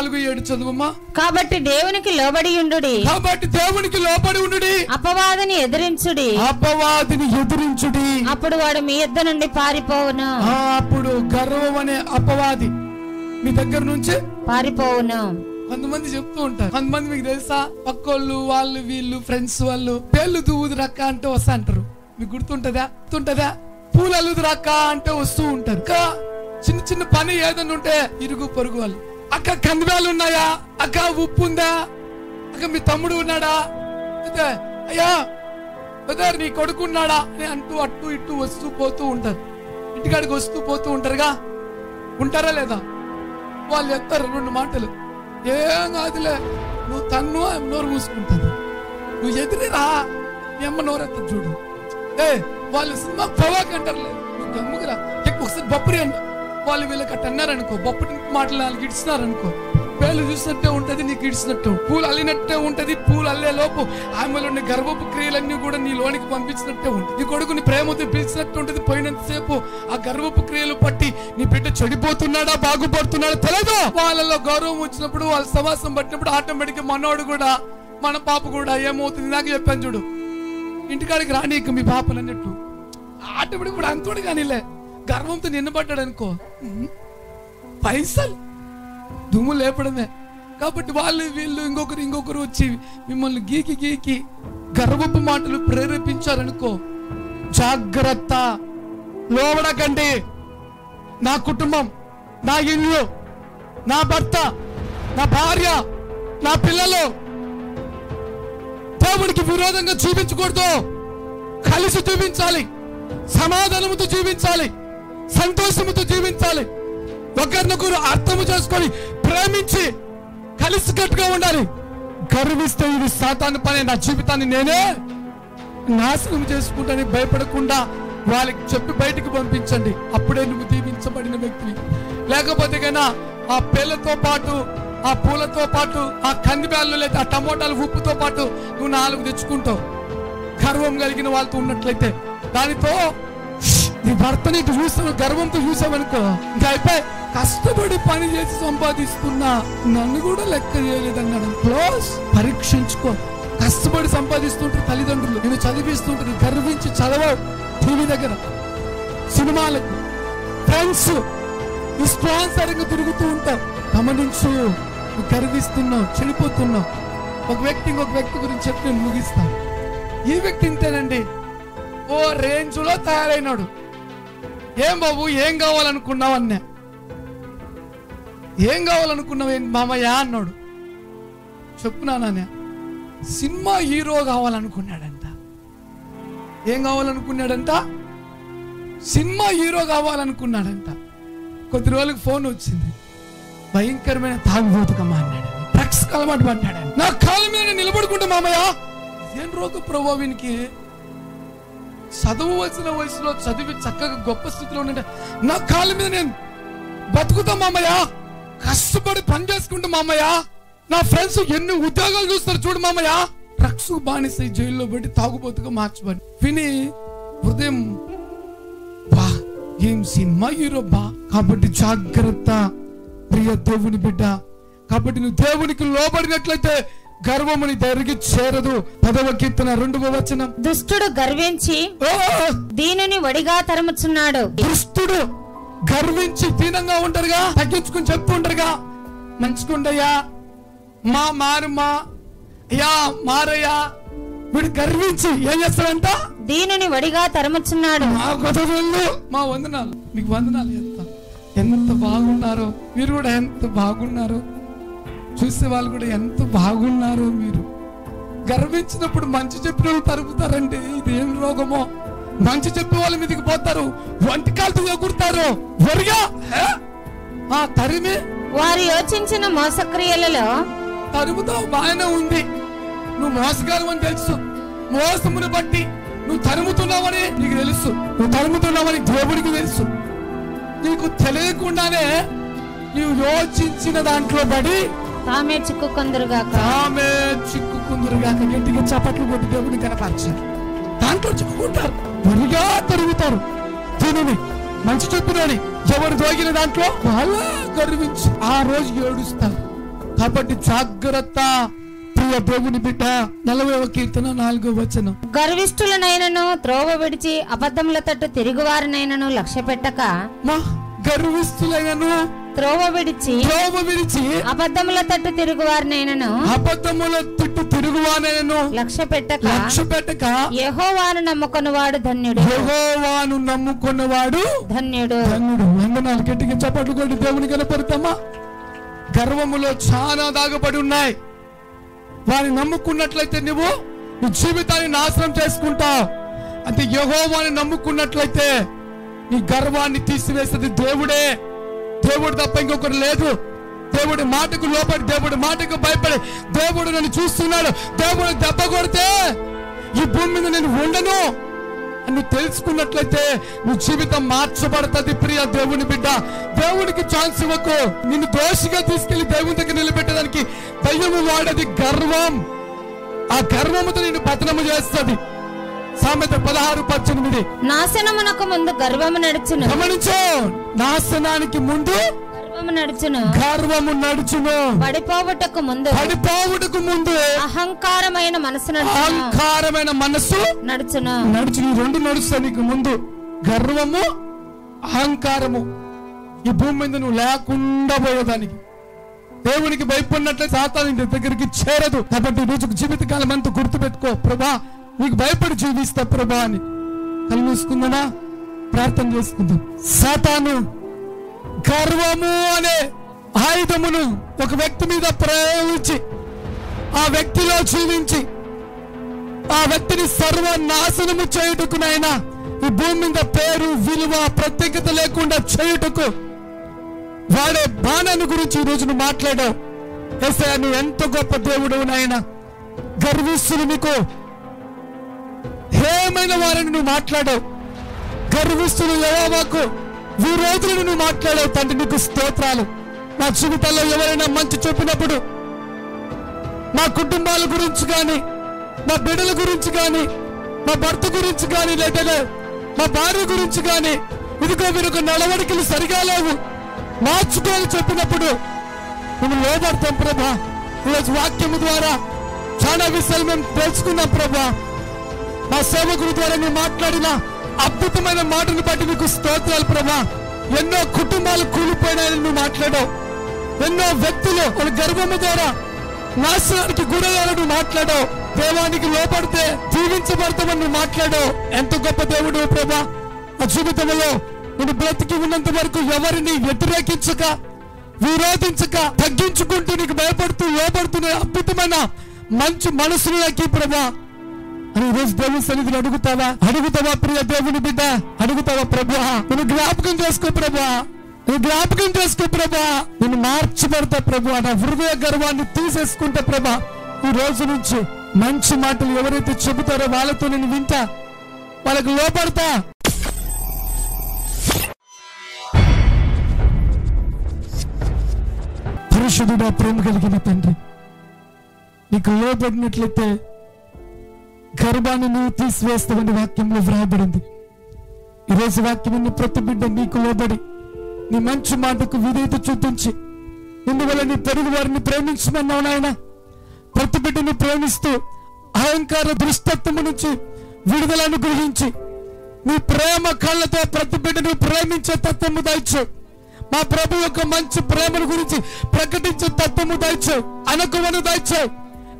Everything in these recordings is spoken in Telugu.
నాలుగు ఏడు చదువమ్మా. కాబట్టి దేవునికి లోబడి ఉండుడి. కాబట్టి దేవునికి లోపడి ఉండుడి. అపవాదిని ఎదిరించుడి. అపవాదిని ఎదిరించుడి. అప్పుడు వాడు మీ యుద్ధ నుండి పారిపోవును. అప్పుడు గర్వం అనే అపవాది మీ దగ్గర నుంచి పారిపోవును. కొంతమంది చెప్తూ ఉంటారు. కొంతమంది మీకు తెలుసా? పక్కోళ్ళు వాళ్ళు వీళ్ళు ఫ్రెండ్స్ వాళ్ళు పేర్లు దువ్వుదు రక్క అంటే వస్తా అంటారు. మీకు గుర్తుంటదా? గుర్తుంటదా? పూలు అల్లుదు రక్క అంటే వస్తూ ఉంటారు. ఇంకా చిన్న చిన్న పని ఏదైనా ఉంటే ఇరుగు పొరుగు వాళ్ళు. అక్క కందిబ్యాలు ఉన్నాయా అక్క ఉప్పు ఉందా అక్క మీ తమ్ముడు ఉన్నాడా? అయ్యా బ్రదర్ నీ కొడుకు ఉన్నాడా అని అంటూ అటు ఇటు వస్తూ పోతూ ఉంటారు. ఇంటికాడికి వస్తూ పోతూ ఉంటారుగా? ఉంటారా లేదా? వాళ్ళు ఎత్తారు రెండు మాటలు. ఏం కాదులే నువ్వు తన్ను నోరు మూసుకుంటుంది? నువ్వు ఎదురేరా నీ అమ్మ నోరెత్త చూడు. ఏ వాళ్ళు సినిమా పోవాకంటారు లేదు నువ్వు గమ్ముకురా. ఒకసారి బొప్పరి అంటారు వాళ్ళు వీళ్ళకి అట్ట అన్నారనుకో బొప్పటి మాటలు వాళ్ళకి ఇడిచినారనుకో పేర్లు చూసినట్టే ఉంటది నీకు ఇడిచినట్టు పూలు అల్లినట్టే ఉంటది పూలు అల్లే లోపు. ఆమెలో గర్భపు క్రియలన్నీ కూడా నీ లోనికి పంపించినట్టే ఉంటుంది. నీ కొడుకుని ప్రేమతో పిలిచినట్టు ఉంటది పోయినంతసేపు. ఆ గర్భపు క్రియలు పట్టి నీ బిడ్డ చెడిపోతున్నాడా బాగుపడుతున్నాడా తెలియదు వాళ్ళలో గౌరవం వచ్చినప్పుడు వాళ్ళ సమాసం పట్టినప్పుడు ఆటోమేటిక్ మనోడు కూడా మన పాప కూడా ఏమవుతుంది? నాకు చెప్పాను చూడు. ఇంటికాడికి రానీక మీ పాపలు అన్నట్టు. ఆటోమేటిక్ కూడా అంతోడు కానీలే. గర్వంతో నిన్నబడ్డాడు అనుకో. పైసలు. దుమ్ము లేపడమే. కాబట్టి వాళ్ళు వీళ్ళు ఇంకొకరు ఇంకొకరు వచ్చి మిమ్మల్ని గీకి గీకి గర్వపు మాటలు ప్రేరేపించారనుకో. జాగ్రత్త. లోబడకండి. నా కుటుంబం నా ఇల్లు నా భర్త నా భార్య నా పిల్లలు. దేవునికి విరోధంగా చూపించకూడదు కలిసి చూపించాలి సమాధానముతో జీవించాలి. సంతోషముతో జీవించాలి. ఒకరినొకరు అర్థము చేసుకొని ప్రేమించి కలిసికట్టుగా ఉండాలి. గర్విస్తే ఇది సాతాను పని నా జీవితాన్ని నేనే నాశనం చేసుకుంటాని భయపడకుండా వాళ్ళకి చెప్పి బయటికి పంపించండి. అప్పుడే నువ్వు దీవించబడిన వ్యక్తివి. లేకపోతే కన్నా ఆ పేలతో పాటు ఆ పూలతో పాటు ఆ కందిబ్యాళ్ళు లేదా ఆ టమోటాలు ఉప్పుతో పాటు నువ్వు నాలుగు తెచ్చుకుంటావు. గర్వం కలిగిన వాళ్ళతో ఉన్నట్లయితే దానితో నీ భర్త నీకు చూస్తాను గర్వంతో చూసావనుకో. ఇంకా అయిపోయి కష్టపడి పని చేసి సంపాదిస్తున్నా నన్ను కూడా లెక్క చేయలేదన్నాడు. క్లోజ్ పరీక్షించుకో. కష్టపడి సంపాదిస్తుంటారు తల్లిదండ్రులు. నేను చదివిస్తుంటారు గర్వించి చదవవు టీవీ దగ్గర సినిమాలకు. ఫ్రెండ్స్ ఇష్టానుసారంగా తిరుగుతూ ఉంటావు. గమనించు నువ్వు గర్విస్తున్నావు చనిపోతున్నావు ఒక వ్యక్తి ఇంకొక వ్యక్తి గురించి చెప్పి నేను ముగిస్తాను. ఈ వ్యక్తి ఇంతేనండి. ఓ రేంజ్లో తయారైనాడు. ఏం బాబు ఏం కావాలనుకున్నావు అన్నా? ఏం కావాలనుకున్నావు ఏంటి మామయ్య అన్నాడు. చెప్పునానే సినిమా హీరో కావాలనుకున్నాడంట. ఏం కావాలనుకున్నాడంట? Cinema hero కావాలనుకున్నాడంట. కొద్ది రోజులకు ఫోన్ వచ్చింది. భయంకరమైన తాగుబోతుకమ్మ అన్నాడు. డ్రగ్స్ కలమాట పడ్డాడు. నా కాళ్ళ మీద నిలబడుకుంటా మామయ్య. ఏం రోగ ప్రభావీనికి చదవవలసిన వయసులో చదివి చక్కగా గొప్ప స్థితిలో ఉండే నా కాళ్ళ మీద నేను బతుకుతా మామయ్య. కష్టపడి పని చేసుకుంటా మామయ్య. నా ఫ్రెండ్స్ ఎన్ని ఉద్యోగాలు చూస్తారు చూడు మామయ్య. డ్రగ్స్ బానిస జైల్లో పెట్టి తాగుబోతుగా మార్చబడి. విని హృదయం బా ఏం సినిమా హీరో బా. కాబట్టి జాగ్రత్త. ప్రియ దేవుని బిడ్డ. కాబట్టి నువ్వు దేవునికి లోబడినట్లయితే గర్వముని దగ్గరికి చేరదు. పదవ కీర్తన రెండవ వచనం. దుష్టుడు గర్వించి! దీనిని వడిగా తరుముచున్నాడు. దుష్టుడు గర్వించి దీనంగా ఉంటారుగా? తగ్గించుకుని చెప్తూ ఉంటారుగా? మంచుకుండయ్యా మా మారుమా అయ్యా మారయ్యా వీడు గర్వించి ఏం చేస్తాడంట? దీనిని వడిగా తరుముచున్నాడు. మా గొడవలు మా వందనాలు. మీకు వందనాలు ఎంత ఎంత బాగున్నారో మీరు కూడా ఎంత బాగున్నారో. చూసే వాళ్ళు కూడా ఎంత బాగున్నారో మీరు. గర్వించినప్పుడు మంచి చెప్పిన వాళ్ళు తరుపుతారండి. ఇది ఏం రోగమో? మంచి చెప్పే వాళ్ళ మీదకి పోతారు. వంటి కాలుతో ఎగురుతారు వరిగా? ఆ తరిమి? వారు యోచించిన మోసక్రియలలో తరుముతావు బాగానే ఉంది. నువ్వు మోసగారం అని తెలుసు. మోసమును బట్టి నువ్వు తరుముతున్నావని నీకు తెలుసు. నువ్వు తరుముతున్నావని దేవుడికి తెలుసు. నీకు తెలియకుండానే నీవు యోచించిన దాంట్లో పడి తామే చిక్కుకొందరుగాక. ఆమె చిక్కుకుందరుగాక. గట్టిగా చప్పట్లు కొట్టి దేవుని కనపరచారు. దాంట్లో చిక్కుకుంటారు. వరిగా తరుగుతారు. దీనిని మంచి చెప్పినోని ఎవరు దోగిన దాంట్లో? వాళ్ళ గర్వించి ఆ రోజు ఏడుస్తారు. కాబట్టి జాగ్రత్త ప్రియ దేవుని బిడ్డ. నలభై కీర్తన నాలుగో వచనం. గర్విష్ఠులనైనను త్రోవ విడిచి అబద్ధముల తట్టు తిరుగువారినైనను లక్ష్య పెట్టక మా గర్విస్తులైనను త్రోవ విడిచి త్రోవ విడిచి అబద్ధముల తట్టు తిరుగువారినైనను అబద్ధముల తిట్టు తిరుగువానను లక్ష్య పెట్టక లక్ష్య పెట్టక యెహోవాను నమ్ముకుని వాడు ధన్యుడు. యెహోవాను నమ్ముకున్నవాడు ధన్యుడు. ధన్యుడు. వందనాలు గట్టిగా చప్పట్లు కొట్టి దేవుని కనపడతామా గర్వములో చాలా దాగబడి ఉన్నాయి. వారిని నమ్ముకున్నట్లయితే నువ్వు నీ జీవితాన్ని నాశనం చేసుకుంటావు. అంటే యహోవాని నమ్ముకున్నట్లయితే నీ గర్వాన్ని తీసివేసేది దేవుడే. దేవుడు తప్ప ఇంకొకరు లేదు. దేవుడి మాటకు లోపడి దేవుడి మాటకు భయపడి దేవుడు నన్ను చూస్తున్నాడు. దేవుడు దెబ్బ కొడితే ఈ భూమి మీద నేను ఉండను. అని నువ్వు తెలుసుకున్నట్లయితే నీ జీవితం మార్చబడుతుంది ప్రియ దేవుని బిడ్డ. దేవునికి ఛాన్స్ ఇవ్వకు. నిన్ను దోషిగా తీసుకెళ్ళి దేవుని దగ్గర నిలబెట్టడానికి దయ్యము వాడది గర్వం. ఆ గర్వముతో నిన్ను పతనము చేస్తుంది. సామెత పదహారు పద్దెనిమిది. నాశనమునకు ముందు గర్వము నడుచును. గమనించు నాశనానికి ముందు గర్వము నడుచును. గర్వము నడుచును. పడిపోవుటకు ముందు పడిపోవుటకు ముందు అహంకారమైన మనసు అహంకారమైన మనస్సు నడుచును. నడుచు ఈ రెండు నడుస్తాయి నీకు ముందు గర్వము అహంకారము. ఈ భూమి మీద నువ్వు లేకుండా పోయేదానికి. దేవునికి భయపడినట్లే సాతాను నీ దగ్గరికి చేరదు. కాబట్టి ఈ రోజు జీవితకాలం అంతా గుర్తుపెట్టుకో. ప్రభా నీకు భయపడి జీవిస్తా ప్రభా అని కళ్ళు ప్రార్థన చేసుకుందాం. సాతాను గర్వము అనే ఆయుధమును ఒక వ్యక్తి మీద ప్రయోగించి ఆ వ్యక్తిలో జీవించి ఆ వ్యక్తిని సర్వనాశనము చేయుటకు నాయనా ఈ భూమి మీద పేరు విలువ ప్రత్యేకత లేకుండా చేయుటకు వాడే బాణాన్ని గురించి ఈ రోజు నువ్వు మాట్లాడావు. ఎస్ఐ నువ్వు ఎంత గొప్ప దేవుడు నాయన. గర్విస్తులు నీకు హేమైన వారిని నువ్వు మాట్లాడావు. గర్విస్తులు ఈ విరోధులను నువ్వు మాట్లాడావు. తండ్రి నీకు స్తోత్రాలు. నా జీవితాల్లో ఎవరైనా మంచి చెప్పినప్పుడు మా కుటుంబాల గురించి కానీ మా బిడ్డల గురించి కానీ మా భర్త గురించి కానీ లేదా మా భార్య గురించి కానీ ఇదిగో వీరికి నడవడికలు సరిగా లేవు. మార్చుకోవాలి చెప్పినప్పుడు మేము లోబడతాం ప్రభా. ఈరోజు వాక్యము ద్వారా చాలా విషయాలు మేము తెలుసుకున్నాం ప్రభా. మా సేవకుడి ద్వారా నువ్వు మాట్లాడిన అద్భుతమైన మాటను బట్టి నీకు స్తోత్రాలు ప్రభా. ఎన్నో కుటుంబాలు కూలిపోయినాయని నువ్వు మాట్లాడావు. ఎన్నో వ్యక్తులు వాళ్ళ గర్వము ద్వారా నాశనానికి గురయ్యాలని మాట్లాడావు. దేవానికి లోపడితే జీవించబడతామని నువ్వు మాట్లాడావు. ఎంత గొప్ప దేవుడు ప్రభా. ఆ జీవితంలో నువ్వు బ్రతికి ఉన్నంత వరకు ఎవరిని వ్యతిరేకించక విరోధించక తగ్గించుకుంటూ నీకు భయపడుతూ లోపడుతున్న అద్భుతమైన మంచి మనసులు నాకు ప్రభా. అని ఈరోజు దేవుని సన్నిధిని అడుగుతావా? అడుగుతావా ప్రియ దేవుని బిడ్డ? అడుగుతావా ప్రభా నేను జ్ఞాపకం చేసుకో ప్రభా నువ్వు జ్ఞాపకం చేసుకో ప్రభా నేను మార్చిపెడతా ప్రభు నా హృదయ గర్వాన్ని తీసేసుకుంటా ప్రభా. ఈ రోజు నుంచి మంచి మాటలు ఎవరైతే చెబుతారో వాళ్ళతో నేను వింటా. వాళ్ళకి లోపడతా పరిశుద్ధుడా ప్రేమ కలిగిన తండ్రి. నీకు లోపడినట్లయితే గర్భాన్ని నువ్వు తీసివేస్తావని వాక్యంలో వ్రాయబడింది. ఈరోజు వాక్యం ప్రతి బిడ్డ నీకు లోబడి నీ మంచి మాటకు విధేయత చూపించి ఇందువల్ల నీ పొరుగు వారిని ప్రేమించమన్నావు నాయన. ప్రతి బిడ్డను ప్రేమిస్తూ అహంకార దృష్టత్వము నుంచి విడుదల అనుగ్రహించి నీ ప్రేమ కళ్ళతో ప్రతి బిడ్డను ప్రేమించే తత్వము దాయిచు. మా ప్రభు యొక్క మంచి ప్రేమను గురించి ప్రకటించే తత్వము దాయిచు. అనుకువను దాయిచావు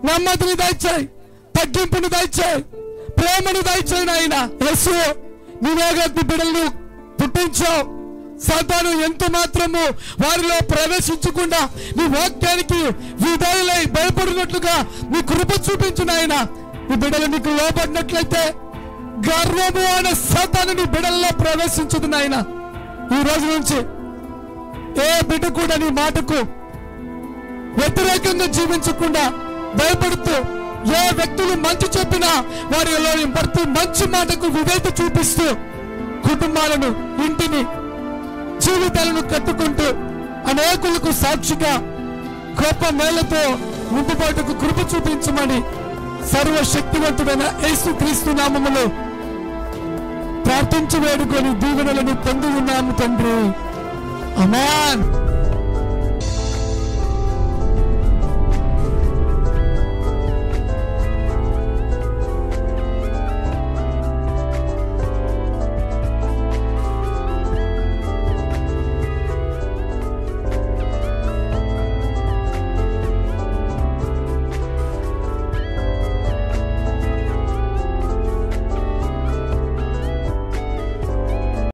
నెమ్మదిని దాయిచాయి. తగ్గింపును దాయిచాయి ప్రేమను దాయిచాయి నాయన. యస్సు నీవేగా నీ బిడ్డలను పుట్టించావు. సాతాను ఎంత మాత్రము వారిలో ప్రవేశించకుండా నీ వాక్యానికి విధేయులై భయపడినట్లుగా నీ కృప చూపించు నాయన. నీ బిడ్డలు నీకు లోపడినట్లయితే గర్వము అనే సాతాను నీ బిడ్డల్లో ప్రవేశించదు నాయన. ఈ రోజు నుంచి ఏ బిడ్డ కూడా నీ మాటకు వ్యతిరేకంగా జీవించకుండా భయపడుతూ ఏ వ్యక్తులు మంచి చెప్పినా వారిలో ప్రతి మంచి మాటకు విధేయత చూపిస్తూ కుటుంబాలను ఇంటిని జీవితాలను కట్టుకుంటూ అనేకులకు సాక్షిగా గొప్ప మేలతో ముందుబాటుకు కృప చూపించమని సర్వశక్తివంతుడైన యేసు క్రీస్తు నామములు ప్రార్థించి వేడుకొని దీవెనలను పొంది ఉన్నాము తండ్రి. అమాన్